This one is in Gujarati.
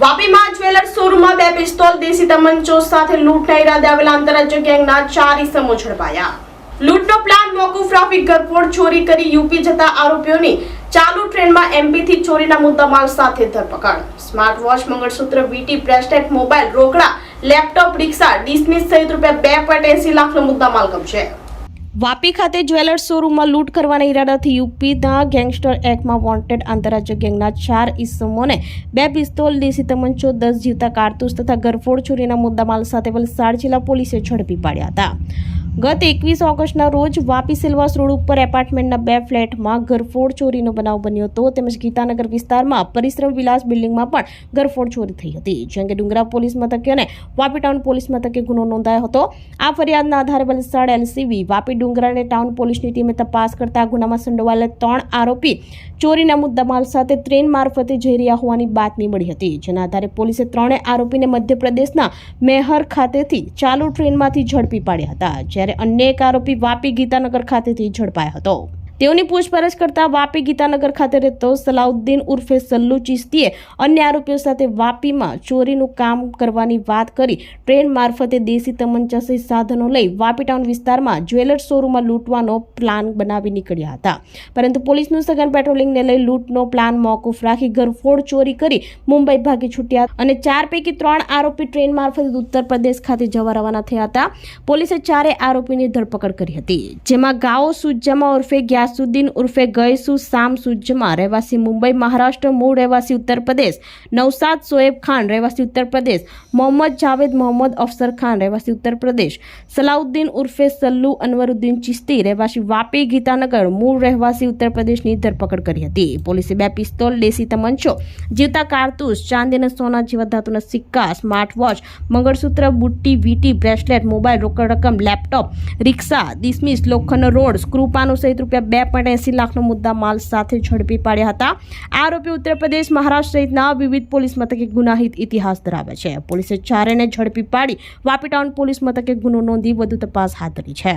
વાપીમાં જ્વેલર્સ શોરૂમમાં બે પિસ્તોલ દેશી તમંચો સાથે લૂંટના ઈરાદે આવેલા આંતરરાજ્ય ગેંગના ચાર ઇસમો ઝડપાયા. લૂંટનો પ્લાન મોકૂફ, ટ્રાફિક ગરફોડ ચોરી કરી યુપી જતા આરોપીઓની ચાલુ ટ્રેનમાં એમપીથી ચોરીના ચોરીના મુદ્દામાલ સાથે ધરપકડ. સ્માર્ટ વોચ મંગળસૂત્ર, વીટી બ્રેસલેટ મોબાઈલ રોકડા, લેપટોપ, રિક્ષા, ડિસમિસ સહિત રૂપિયા બે પોઈન્ટ એસી લાખનો મુદ્દામાલ કબજે વાપી ખાતે જ્વેલર્સ શોરૂમમાં લૂંટ કરવાના ઈરાદાથી યુપીના ગેંગસ્ટર એક્ટમાં વોન્ટેડ આંતરરાજ્ય ગેંગના ચાર ઇસમોને બે પિસ્તોલ, દેશી તમંચો, દસ જીવતા કારતૂસ તથા ગરફોડ ચોરીના મુદ્દામાલ સાથે વલસાડ જિલ્લા પોલીસે ઝડપી પાડ્યા હતા. ગત એકવીસ ઓગસ્ટના રોજ વાપી સિલવાસ રોડ ઉપર એપાર્ટમેન્ટના બે ફ્લેટમાં ગરફોડ ચોરીનો બનાવ બન્યો હતો. તેમજ ગીતાનગર વિસ્તારમાં પરિશ્રમ વિલાસ બિલ્ડિંગમાં પણ ગરફોડ ચોરી થઈ હતી, જે અંગે ડુંગરા પોલીસ મથકે અને વાપી ટાઉન પોલીસ મથકે ગુનો નોંધાયો હતો. આ ફરિયાદના આધારે વલસાડ એલસીબી, વાપી ડુંગરા અને ટાઉન પોલીસની ટીમે તપાસ કરતા ગુનામાં સંડોવાયેલા ત્રણ આરોપી ચોરીના મુદ્દામાલ સાથે ટ્રેન મારફતે જઈ રહ્યા હોવાની બાતમી મળી હતી, જેના આધારે પોલીસે ત્રણેય આરોપીને મધ્યપ્રદેશના મેહર ખાતેથી ચાલુ ટ્રેનમાંથી ઝડપી પાડ્યા હતા. જ્યારે અન્ય એક આરોપી વાપી ગીતાનગર ખાતેથી ઝડપાયો હતો. તેઓની પૂછપરછ કરતા વાપી ગીતાનગર ખાતે રહેતો સલાઉદ્દીન ઉર્ફે સલ્લુ ચિસ્તીએ અન્ય આરોપીઓ સાથે વાપીમાં ચોરીનું કામ કરવાની વાત કરી ટ્રેન મારફતે દેશી તમંચા સહિત સાધનો લઈ વાપી ટાઉન વિસ્તારમાં જ્વેલર્સ શોરૂમમાં લૂંટવાનો પ્લાન બનાવી નીકળ્યા હતા. પરંતુ પોલીસનું સઘન પેટ્રોલિંગને લઈ લૂંટનો પ્લાન મોકૂફ રાખી ઘરફોડ ચોરી કરી મુંબઈ ભાગી છૂટ્યા અને ચાર પૈકી ત્રણ આરોપી ટ્રેન મારફતે ઉત્તર પ્રદેશ ખાતે જવા રવાના થયા હતા. પોલીસે ચારે આરોપીની ધરપકડ કરી હતી. જેમાં ગાઓ સુજામા ઉર્ફે ગ્યાસુદ્દીન ઉર્ફે ગયસુ સામ સુજ્જમા રહેવાસી મુંબઈ, મહારાષ્ટ્ર, મૂળ રહેવાસી ઉત્તર પ્રદેશ નવસાદ સોએબ ખાન રહેવાસી ઉત્તર પ્રદેશ મોહમ્મદ જાવેદ મોહમ્મદ અફસર ખાન રહેવાસી ઉત્તર પ્રદેશ સલાઉદ્દીન ઉર્ફે સલ્લુ અનવરુદ્દીન ચિસ્તી રહેવાસી વાપી, ગીતાનગર, મૂળ રહેવાસી ઉત્તર પ્રદેશની ધરપકડ કરી હતી. પોલીસે બે પિસ્તોલ, દેશી તમંચો, જીવતા કારતૂસ, ચાંદી અને સોના જેવા ધાતુના સિક્કા, સ્માર્ટ વોચ, મંગળસૂત્ર, બુટ્ટી, વીટી, બ્રેસલેટ, મોબાઈલ, રોકડ રકમ, લેપટોપ, રિક્ષા, ડિસમિસ, લોખંડનો રોડ, સ્ક્રૂપાનું સહિત રૂપિયા બે પોઈન્ટ એસી લાખનો મુદ્દા માલ સાથે ઝડપી પાડ્યા હતા. આરોપી ઉત્તર પ્રદેશ, મહારાષ્ટ્ર સહિતના વિવિધ પોલીસ મથકે ગુનાહિત ઇતિહાસ ધરાવે છે. પોલીસે ચારેને ઝડપી પાડી વાપી ટાઉન પોલીસ મથકે ગુનો નોંધી વધુ તપાસ હાથ ધરી છે.